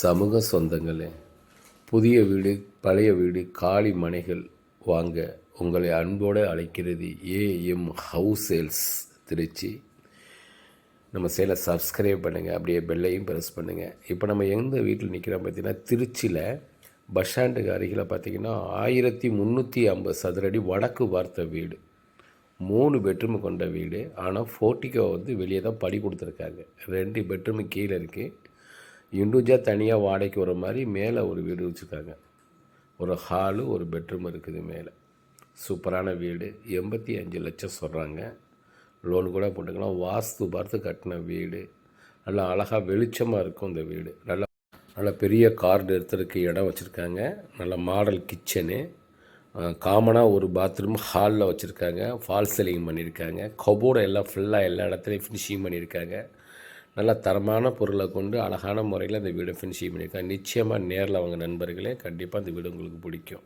சமூக சொந்தங்களே புதிய வீடு பழைய வீடு காலி மனைகள் வாங்க உங்களை அன்போடு அழைக்கிறது ஏஎம் ஹவுஸ் சேல்ஸ் திருச்சி. நம்ம சேலை சப்ஸ்கிரைப் பண்ணுங்கள் அப்படியே பெல்லையும் ப்ரெஸ் பண்ணுங்கள் இப்போ நம்ம எந்த வீட்டில் நிற்கிறோம் பார்த்தீங்கன்னா திருச்சியில் பஸ் ஸ்டாண்டுக்கு அருகில் பார்த்தீங்கன்னா ஆயிரத்தி முந்நூற்றி ஐம்பது சதுரடி வடக்கு பார்த்த வீடு. மூணு பெட்ரூம் கொண்ட வீடு. ஆனால் ஃபோர்ட்டிக்கோ வந்து வெளியே தான் படி கொடுத்துருக்காங்க. ரெண்டு பெட்ரூம் கீழே இருக்குது இண்டிவிஜுவாக தனியாக வாடகைக்கு வர மாதிரி மேலே ஒரு வீடு வச்சுருக்காங்க. ஒரு ஹாலு ஒரு பெட்ரூம் இருக்குது மேலே. சூப்பரான வீடு. எண்பத்தி அஞ்சு லட்சம் சொல்கிறாங்க லோன் கூட போட்டுக்கலாம். வாஸ்து பார்த்து கட்டின வீடு. நல்லா அழகாக வெளிச்சமாக இருக்கும் இந்த வீடு. நல்லா நல்ல பெரிய கார்டு எடுத்துருக்கு இடம் வச்சுருக்காங்க. நல்ல மாடல் கிச்சனு. காமனாக ஒரு பாத்ரூம் ஹாலில் வச்சுருக்காங்க. ஃபால் சீலிங் பண்ணியிருக்காங்க. கபோர்டு எல்லாம் ஃபுல்லாக எல்லா இடத்துலையும் ஃபினிஷிங் பண்ணியிருக்காங்க. நல்ல தரமான பொருளை கொண்டு அழகான முறையில் அந்த வீடை ஃபினிஷிங் பண்ணியிருக்காங்க. நிச்சயமாக நேரில் அவங்க நண்பர்களே கண்டிப்பாக அந்த வீடு உங்களுக்கு பிடிக்கும்.